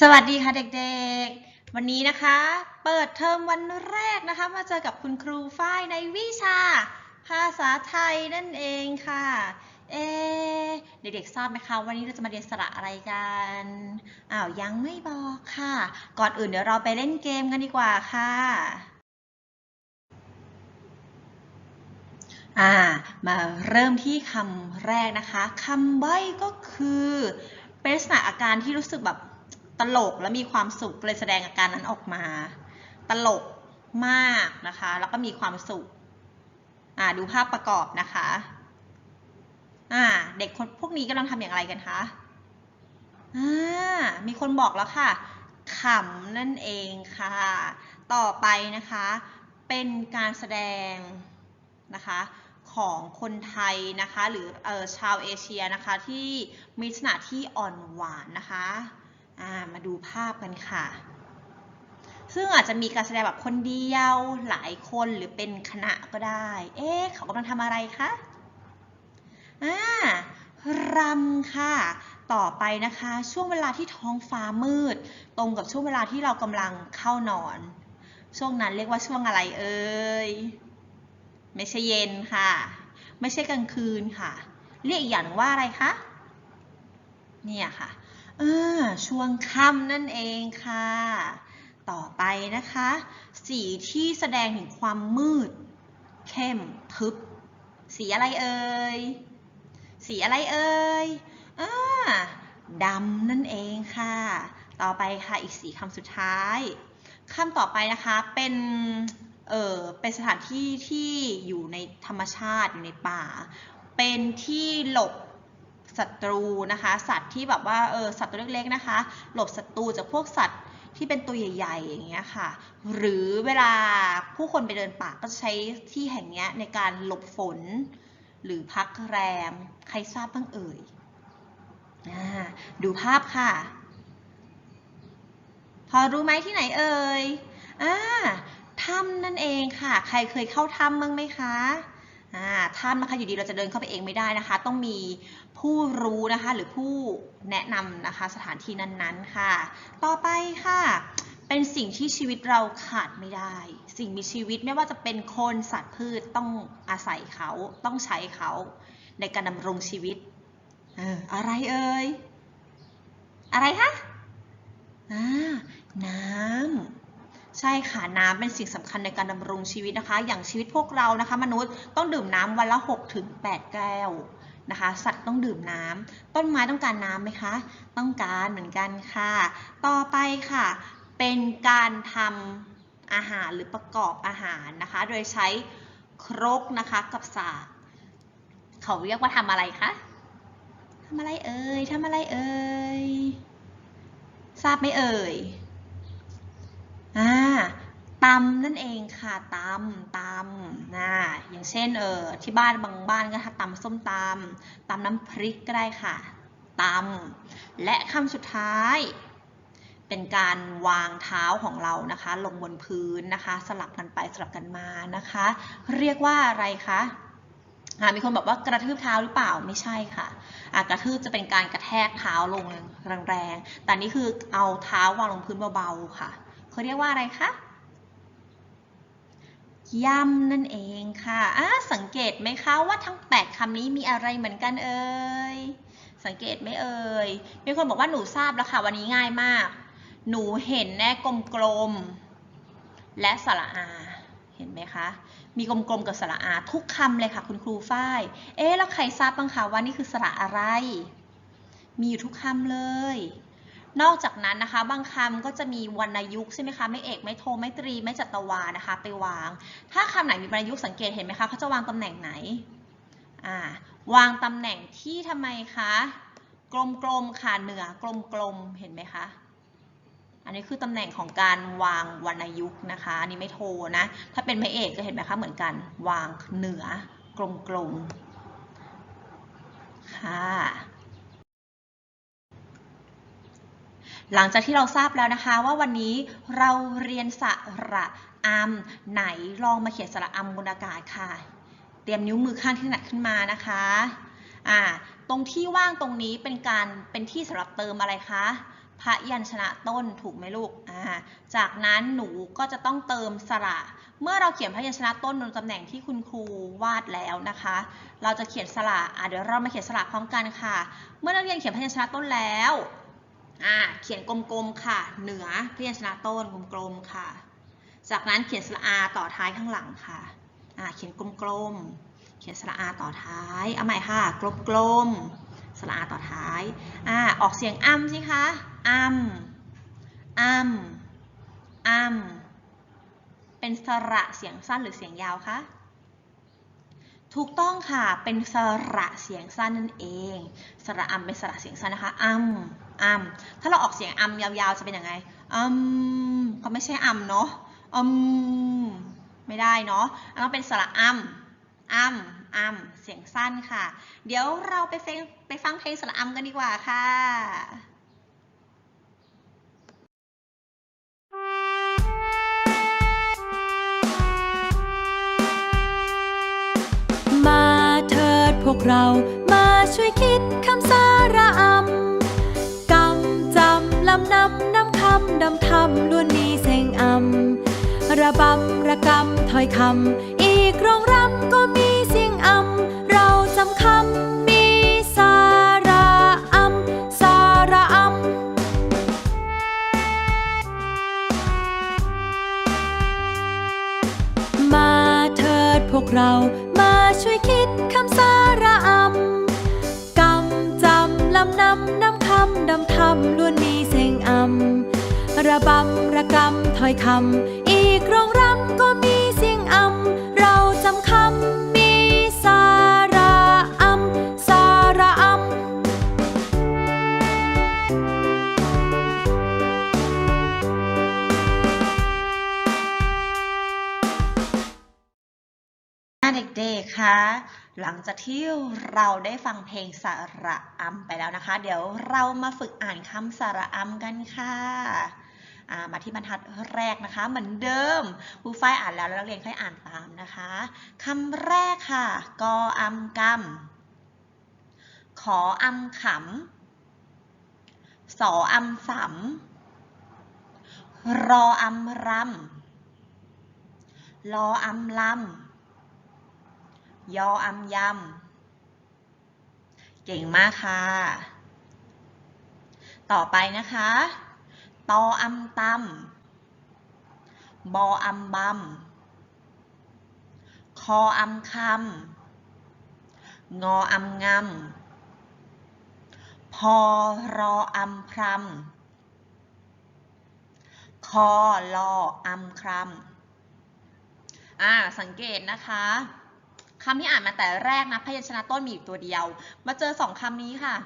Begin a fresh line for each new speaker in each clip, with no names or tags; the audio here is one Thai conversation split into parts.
สวัสดีค่ะเด็กๆ วันนี้นะคะ เปิดเทอมวันแรกนะคะ มาเจอกับคุณครูฝ้ายในวิชา ภาษาไทยนั่นเองค่ะ เอเด็กๆทราบไหมคะวันนี้เราจะมาเรียนสระอะไรกันอ้าวยังไม่บอกค่ะ ก่อนอื่นเดี๋ยวเราไปเล่นเกมกันดีกว่าค่ะอ่ามาเริ่มที่คำแรกนะคะคำใบ้ก็คือ เป็นลักษณะอาการที่รู้สึกแบบ ตลกและมีความสุขเลยแสดงอาการนั้นออกมา ตลกมากนะคะ แล้วก็มีความสุขอ่าดูภาพประกอบนะคะอ่าเด็กคนพวกนี้กำลังทำอย่างไรกันคะอ่ามีคนบอกแล้วค่ะขำนั่นเองค่ะ ต่อไปนะคะ เป็นการแสดงนะคะของคนไทยนะคะ หรือออชาวเอเชียนะคะที่มีลักษณะที่อ่อนหวานนะคะ มาดูภาพกันค่ะ ซึ่งอาจจะมีการแสดงแบบคนเดียวหลายคนหรือเป็นคณะก็ได้ เอ๊ะเขากำลังทำอะไรคะอ่ารำค่ะ ต่อไปนะคะ ช่วงเวลาที่ท้องฟ้ามืด ตรงกับช่วงเวลาที่เรากำลังเข้านอน ช่วงนั้นเรียกว่าช่วงอะไรเอ่ย ไม่ใช่เย็นค่ะ ไม่ใช่กลางคืนค่ะ เรียกอีกอย่างว่าอะไรคะ เนี่ยค่ะ ช่วงค่ำนั่นเองค่ะ ต่อไปนะคะ สีที่แสดงถึงความมืด เข้มทึบ สีอะไรเอ่ย สีอะไรเอ่ยอ่าดำนั่นเองค่ะ ต่อไปค่ะอีกสีคำสุดท้ายคำต่อไปนะคะเป็นเออเป็นสถานที่ที่อยู่ในธรรมชาติอยู่ในป่า เป็นที่หลบ ศัตรูนะคะ สัตว์ที่แบบว่าเออสัตว์ตัวเล็กๆนะคะ หลบศัตรูจากพวกสัตว์ที่เป็นตัวใหญ่ๆอย่างเงี้ยค่ะ หรือเวลาผู้คนไปเดินป่าก็ใช้ที่แห่งเนี้ยในการหลบฝน หรือพักแรม ใครทราบบ้างเอ่ยอดูภาพค่ะ พอรู้ไหมที่ไหนเอ่ยอ่าถ้ำนั่นเองค่ะ ใครเคยเข้าถ้ำบ้างไหมคะอ่าถ้ำนะคะอยู่ดีเราจะเดินเข้าไปเองไม่ได้นะคะ ต้องมี ผู้รู้นะคะ หรือผู้แนะนำนะคะ สถานที่นั้นๆค่ะ ต่อไปค่ะ เป็นสิ่งที่ชีวิตเราขาดไม่ได้ สิ่งมีชีวิตไม่ว่าจะเป็นคนสัตว์พืชต้องอาศัยเขาต้องใช้เขาในการดำรงชีวิตอออะไรเอ่ยอะไรคะน้ำใช่ค่ะน้ำเป็นสิ่งสำคัญในการดำรงชีวิตนะคะ อย่างชีวิตพวกเรานะคะ มนุษย์ต้องดื่มน้ำวันละ6ถึง8แก้ว นะคะ สัตว์ต้องดื่มน้ำต้นไม้ต้องการน้ำไหมคะ ต้องการเหมือนกันค่ะ ต่อไปค่ะ เป็นการทำอาหารหรือประกอบอาหารนะคะ โดยใช้ครกนะคะกับสากเขาเรียกว่าทำอะไรคะทำอะไรเอ่ยทำอะไรเอ่ย ทราบไหมเอ่ย อ่า ตำนั่นเองค่ะตำตำนะอย่างเช่นเออที่บ้านบางบ้านก็ทำตำส้มตำตำน้ำพริกก็ได้ค่ะตำและคำสุดท้าย เป็นการวางเท้าของเรานะคะ ลงบนพื้นนะคะ สลับกันไปสลับกันมานะคะ เรียกว่าอะไรคะอ่ามีคนบอกว่ากระทืบเท้าหรือเปล่าไม่ใช่ค่ะกระทืบจะเป็นการกระแทกเท้าลงแรงๆแต่นี่คือเอาเท้าวางลงพื้นเบาๆค่ะเขาเรียกว่าอะไรคะ ย่ำนั่นเองค่ะอ่าสังเกตไหมคะว่าทั้งแปดคำนี้มีอะไรเหมือนกันเอ่ย สังเกตไหมเอ่ย มีคนบอกว่าหนูทราบแล้วค่ะวันนี้ง่ายมาก หนูเห็นแน่กลมๆ และสระอา เห็นไหมคะ มีกลมๆกับสระอาทุกคำเลยค่ะคุณครูฝ้าย เอ๊ะแล้วใครทราบบ้างคะว่านี่คือสระอะไร มีอยู่ทุกคำเลย นอกจากนั้นนะคะ บางคำก็จะมีวรรณยุกต์ใช่ไหมคะ ไม่เอก ไม่โท ไม่ตรี ไม่จัตวานะคะ ไปวาง ถ้าคำไหนมีวรรณยุกต์สังเกตเห็นไหมคะเขาจะวางตำแหน่งไหน อ่า วางตำแหน่งที่ทำไมคะ กลมๆ ค่ะ เหนือกลมๆ เห็นไหมคะ อันนี้คือตำแหน่งของการวางวรรณยุกต์นะคะ อันนี้ไม่โทนะ ถ้าเป็นไม่เอกก็เห็นไหมคะ เหมือนกัน วางเหนือกลมๆ ค่ะ หลังจากที่เราทราบแล้วนะคะว่าวันนี้เราเรียนสระอัมไหนลองมาเขียนสระอัมบนอากาศค่ะ เตรียมนิ้วมือข้างที่ถนัดขึ้นมานะคะอ่าตรงที่ว่างตรงนี้เป็นการเป็นที่สำหรับเติมอะไรคะพระยัญชนะต้นถูกไหมลูกอ่าจากนั้นหนูก็จะต้องเติมสระ เมื่อเราเขียนพระยัญชนะต้นบนตำแหน่งที่คุณครูวาดแล้วนะคะ เราจะเขียนสระอ่าเดี๋ยวเรามาเขียนสระพร้อมกันค่ะ เมื่อนักเรียนเขียนพยัญชนะต้นแล้ว อ่าเขียนกลมๆค่ะ เหนือพยัญชนะต้นกลมๆค่ะ จากนั้นเขียนสระอาต่อท้ายข้างหลังค่ะอ่าเขียนกลมๆเขียนสระอาต่อท้ายเอาใหม่ค่ะกลมๆสระอาต่อท้ายอ่าออกเสียงอ้ำสิคะอ้ำอ้ำอ้ำเป็นสระเสียงสั้นหรือเสียงยาวคะ ถูกต้องค่ะ เป็นสระเสียงสั้นนั่นเอง สระอัมเป็นสระเสียงสั้นนะคะอัมอัมถ้าเราออกเสียงอัมยาวๆ จะเป็นยังไงอัมก็ไม่ใช่อัมเนาะอัมไม่ได้เนาะต้องเป็นสระอัมอัมอัมเสียงสั้นค่ะ เดี๋ยวเราไปฟังไปฟังเพลงสระอัมกันดีกว่าค่ะ
พวกเรามาช่วยคิดคำสาระอำกำจำลำนำนำคำดำทำล้วนมีเสียงอำระบำระกำถ้อยคำอีกโรงรำก็มีเสียงอำเราจำคำมีสาระอำสาระอำมาเถิดพวกเรา ช่วยคิดคำสาระอำกำจำลำนำนำคำดำทำล้วนมีเสียงอำระบำระกำถ้อยคำอีกโรงร คะ
หลังจากที่เราได้ฟังเพลงสระอัมไปแล้วนะคะ เดี๋ยวเรามาฝึกอ่านคำสระอัมกันค่ะมาที่บรรทัดแรกนะคะ เหมือนเดิมครูฝ้ายอ่านแล้วแล้วนักเรียนค่อยอ่านตามนะคะคำแรกค่ะ กออัมกำขออัมขำสออัมสำรออัมรำลออัมลำ ยออำยำ เก่งมากค่ะ ต่อไปนะคะ ตออำตำบออำบำ คออำคำ งออำงำ พอรออำพรำ คอลออำครำอ่า สังเกตนะคะ คำที่อ่านมาแต่แรกนะพยัญชนะต้นมีอยู่ตัวเดียว มาเจอสองคำนี้ค่ะ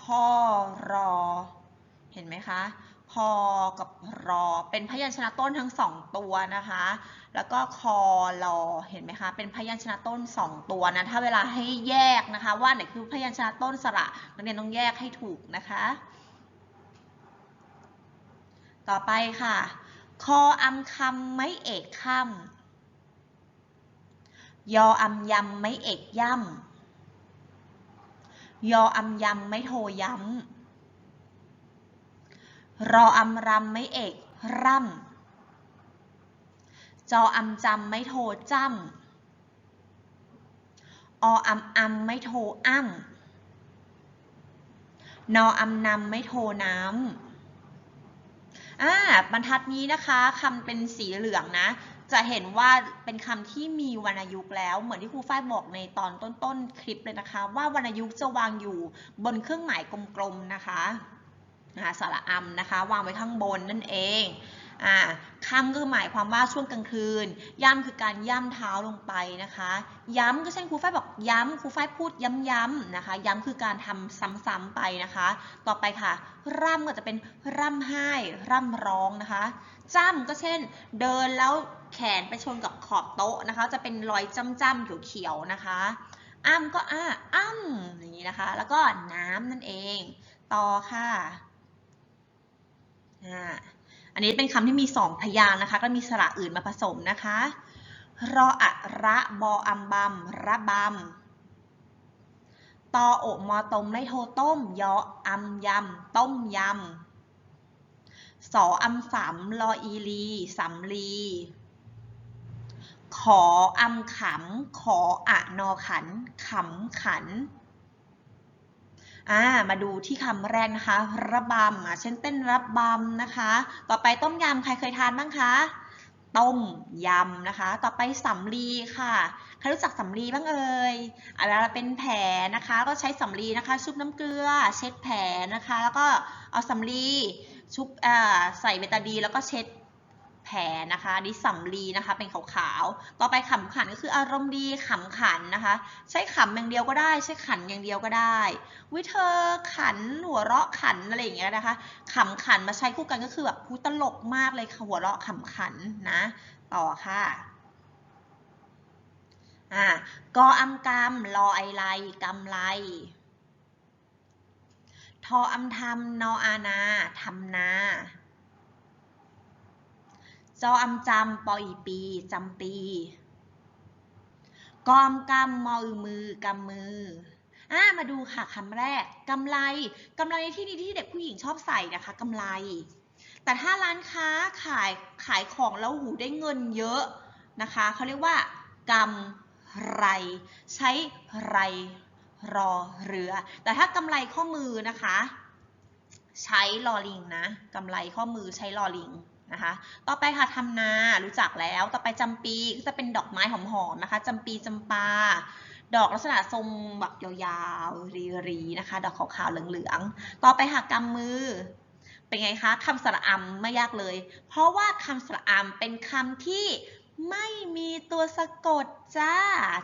พอรอ เห็นไหมคะ พอกับรอ เป็นพยัญชนะต้นทั้งสองตัวนะคะ แล้วก็คอรอ เห็นไหมคะ เป็นพยัญชนะต้นสองตัวนะ ถ้าเวลาให้แยกนะคะ ว่าไหนคือพยัญชนะต้นสระนักเรียนต้องแยกให้ถูกนะคะ ต่อไปค่ะ คออำคำไม่เอกคำ ยออำยำไม่เอกย่ำยออำยำไม่โทย้ำรออำรำไม่เอกร่ำจออำจำไม่โทจ้ำอออำอำไม่โทอ้ำนออำนำไม่โทน้ำอ่าบรรทัดนี้นะคะคำเป็นสีเหลืองนะ จะเห็นว่าเป็นคำที่มีวรรณยุกต์แล้ว เหมือนที่ครูฝ้ายบอกในตอนต้นๆคลิปเลยนะคะ ว่าวรรณยุกต์จะวางอยู่บนเครื่องหมายกลมๆนะคะนะคะสระอัมนะคะ วางไว้ข้างบนนั่นเองอ่าคำก็หมายความว่าช่วงกลางคืน ย่ำคือการย่ำเท้าลงไปนะคะ ย้ำก็เช่นครูฝ้ายบอกย้ำครูฝ้ายพูดย้ำๆนะคะ ย้ำคือการทำซ้ำๆไปนะคะ ต่อไปค่ะ ร่ำก็จะเป็นร่ำไห้ ร่ำร้องนะคะจ้ำก็เช่น เดินแล้ว แขนไปชนกับขอบโต๊ะนะคะ จะเป็นรอยจ้ำๆเขียวๆนะคะ อ้ำก็อ้าอ้ำอย่างนี้นะคะ แล้วก็น้ำนั่นเอง ต่อค่ะอ่าอันนี้เป็นคำที่มีสองพยางค์นะคะ ก็มีสระอื่นมาผสมนะคะ รออะระบออัมบัมระบำตอโอะมอตมไม่โทต้ม ยออำยำต้มยำสออำสำลออีลีสำลี ขออำขำ ขออะนอขันขำขันอ่ามาดูที่คำแรกนะคะ ระบำอะเช่นเต้นระบำนะคะ ต่อไปต้มยำใครเคยทานบ้างคะต้มยำนะคะ ต่อไปสำลีค่ะใครรู้จักสำลีบ้างเอ่ยอะเวลาเป็นแผลนะคะ ก็ใช้สำลีนะคะ ชุบน้ำเกลือ เช็ดแผลนะคะ แล้วก็เอาสำลีชุบใส่เบตาดีแล้วก็เช็ด ผลนะคะอันนี่สำลีนะคะเป็นขาวๆ ต่อไปขำขันก็คืออารมณ์ดีขำขันนะคะ ใช้ขำอย่างเดียวก็ได้ ใช้ขันอย่างเดียวก็ได้วิเธอขันหัวเราะขันอะไรอย่างเงี้ยนะคะขำขันมาใช้คู่กันก็คือแบบพูดตลกมากเลยค่ะหัวเราะขำขันนะต่อค่ะอ่ากออำกำรอไอไลกำไรทออำทำนออานาทำนา จออำจำปออีปีจำปี กอมกำมออือมือกำมืออ่ามาดูค่ะคำแรกกำไรกำไรในที่นี้ที่เด็กผู้หญิงชอบใส่นะคะกำไร แต่ถ้าร้านค้าขายขายของแล้วหูได้เงินเยอะนะคะเขาเรียกว่ากำไร ใช้ไรรอเรือ แต่ถ้ากำไรข้อมือนะคะ ใช้ลอลิงนะกำไรข้อมือใช้ลอลิง นะคะ ต่อไปค่ะทำนารู้จักแล้ว ต่อไปจำปีก็จะเป็นดอกไม้หอมๆนะคะจำปีจำปา ดอกลักษณะทรงแบบยาวๆรีๆนะคะ ดอกขาวๆเหลืองๆ ต่อไปค่ะกำมือ เป็นไงคะคำสระอำไม่ยากเลย เพราะว่าคำสระอำเป็นคำที่ไม่มีตัวสะกดจ้า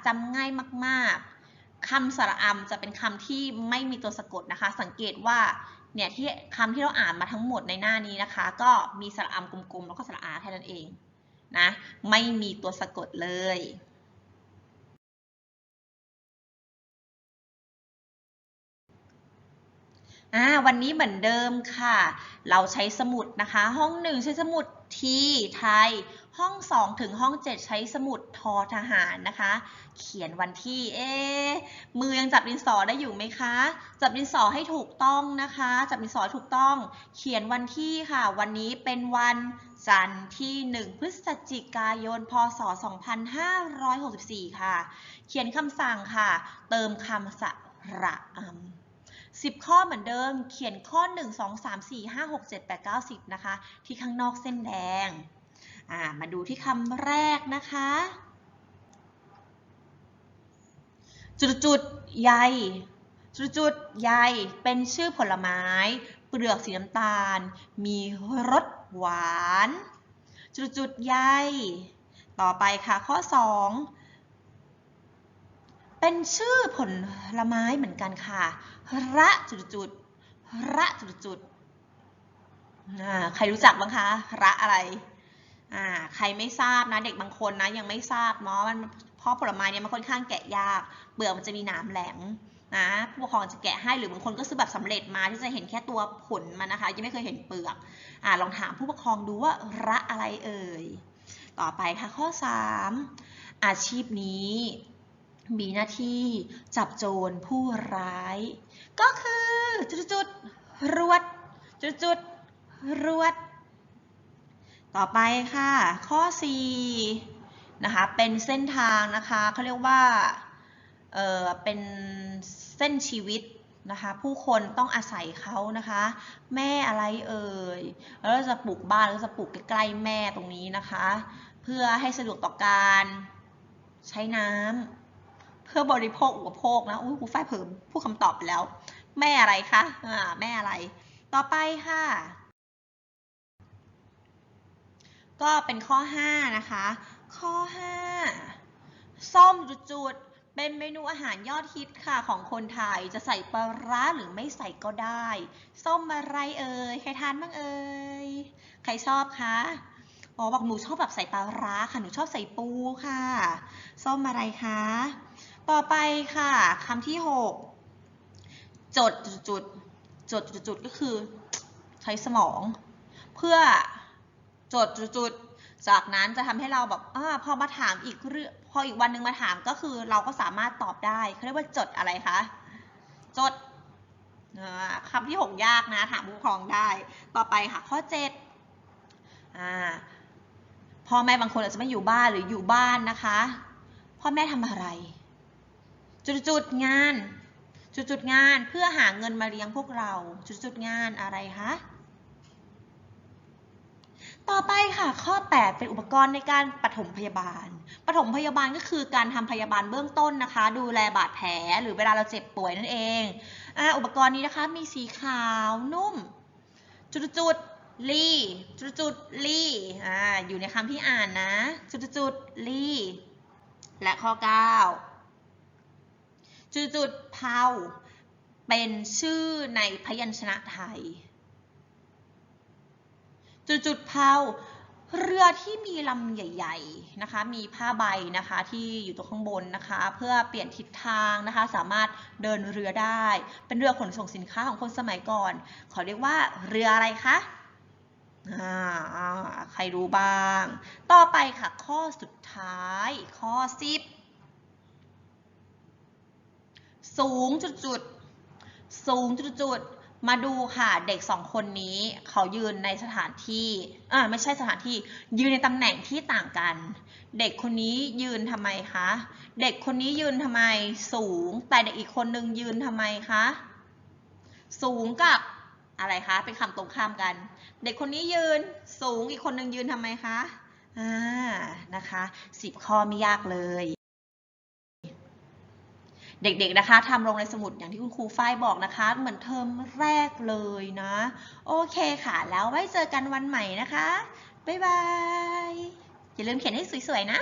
จำง่ายมากๆคำสระอำจะเป็นคำที่ไม่มีตัวสะกดนะคะ สังเกตว่า เนี่ยที่คำที่เราอ่านมาทั้งหมดในหน้านี้นะคะ ก็มีสระอำกลมๆแล้วก็สระอาแค่นั้นเองนะไม่มีตัวสะกดเลย อ่าวันนี้เหมือนเดิมค่ะ เราใช้สมุดนะคะ ห้องหนึ่งใช้สมุดทีไทย ห้องสองถึงห้องเจ็ดใช้สมุดทอทหารนะคะ เขียนวันที่ เอ๊มือยังจับดินสอได้อยู่ไหมคะ จับดินสอให้ถูกต้องนะคะ จับดินสอถูกต้อง เขียนวันที่ค่ะ วันนี้เป็นวันจันทร์ที่ 1 พฤศจิกายน พศ 2564 ค่ะ เขียนคำสั่งค่ะ เติมคำสระอำ 10 ข้อเหมือนเดิม เขียนข้อ 1 2 3 4 5 6 7 8 9 10 นะคะ ที่ข้างนอกเส้นแดง อ่า มาดูที่คำแรกนะคะ จุดจุดๆใยจุดจุดๆใยเป็นชื่อผลไม้ เปลือกสีน้ำตาล มีรสหวาน จุดจุดๆใยต่อไปค่ะข้อ 2 เป็นชื่อผลไม้เหมือนกันค่ะ ระจุดจุดระจุดจุดใครรู้จักบ้างคะ ระอะไร อ่า ใครไม่ทราบนะเด็กบางคนนะยังไม่ทราบเนาะมันเพราะผลไม้เนี่ยมันค่อนข้างแกะยาก เปลือกมันจะมีหนามแหลมนะผู้ปกครองจะแกะให้หรือบางคนก็ซื้อแบบสำเร็จมาที่จะเห็นแค่ตัวผลมันนะคะ ยังไม่เคยเห็นเปลือกอ่าลองถามผู้ปกครองดูว่าระอะไรเอ่ย ต่อไปค่ะข้อ 3 อาชีพนี้ มีหน้าที่จับโจรผู้ร้าย ก็คือจุดๆรวดจุดๆรวด ต่อไปค่ะ ข้อ 4 นะคะ เป็นเส้นทางนะคะเขาเรียกว่าเออเป็นเส้นชีวิตนะคะผู้คนต้องอาศัยเขานะคะ แม่อะไรเอ่ยแล้วเราจะปลูกบ้านก็จะปลูกใกล้ๆแม่ตรงนี้นะคะ เพื่อให้สะดวกต่อการใช้น้ำ เพื่อบริโภคอุปโภคนะอุ้ยครูฝ้ายเพิ่มพูดคำตอบไปแล้ว แม่อะไรคะอ่าแม่อะไร ต่อไปค่ะ ก็เป็นข้อ 5 นะคะ ข้อ 5 ส้มจุดๆ เป็นเมนูอาหารยอดฮิตค่ะของคนไทย จะใส่ปลาร้าหรือไม่ใส่ก็ได้ ส้มอะไรเอ่ย ใครทานบ้างเอ่ย ใครชอบคะอ๋อบอกหนูชอบแบบใส่ปลาร้าค่ะ หนูชอบใส่ปูค่ะ ส้มอะไรคะ ต่อไปค่ะคำที่ 6 จดจุดจดจุดก็คือ ใช้สมอง เพื่อจดจุดจากนั้นจะทำให้เราแบบอพอมาถามอีกเรื่องพออีกวันหนึ่งมาถามก็คือเราก็สามารถตอบได้เขาเรียกว่าจดอะไรคะจดอ่าคำที่หกยากนะ ถามผู้ปกครองได้ ต่อไปค่ะข้อเจ็ดอ่าพ่อแม่บางคนอาจจะไม่อยู่บ้านหรืออยู่บ้านนะคะ พ่อแม่ทำอะไร จุดๆงาน จุดๆงานเพื่อหาเงินมาเลี้ยงพวกเรา จุดๆงานอะไรคะต่อไปค่ะข้อ 8 เป็นอุปกรณ์ในการปฐมพยาบาล ปฐมพยาบาลก็คือการทำพยาบาลเบื้องต้นนะคะ ดูแลบาดแผลหรือเวลาเราเจ็บป่วยนั่นเองออุปกรณ์นี้นะคะมีสีขาวนุ่ม จุดจุดๆลีจุดจุดๆลีออยู่ในคำที่อ่านนะ จุดจุดๆลีและข้อ 9 จุดจุดเผาเป็นชื่อในพยัญชนะไทย จุดจุดเผาเรือที่มีลำใหญ่ๆนะคะ มีผ้าใบนะคะที่อยู่ตรงข้างบนนะคะ เพื่อเปลี่ยนทิศทางนะคะ สามารถเดินเรือได้ เป็นเรือขนส่งสินค้าของคนสมัยก่อนเขาเรียกว่าเรืออะไรคะใครรู้บ้าง ต่อไปค่ะข้อสุดท้ายข้อ10 สูงจุดๆสูงจุดๆมาดูค่ะเด็กสองคนนี้เขายืนในสถานที่อ่าไม่ใช่สถานที่ยืนในตำแหน่งที่ต่างกัน เด็กคนนี้ยืนทำไมคะเด็กคนนี้ยืนทำไมสูง แต่เด็กอีกคนนึงยืนทำไมคะสูงกับอะไรคะเป็นคำตรงข้ามกัน เด็กคนนี้ยืนสูงอีกคนนึงยืนทำไมคะอ่านะคะสิบข้อไม่ยากเลย เด็กๆนะคะทำลงในสมุดอย่างที่คุณครูฝ้ายบอกนะคะ เหมือนเทอมแรกเลยนะ โอเคค่ะ แล้วไว้เจอกันวันใหม่นะคะ บ๊ายบาย อย่าลืมเขียนให้สวยๆนะ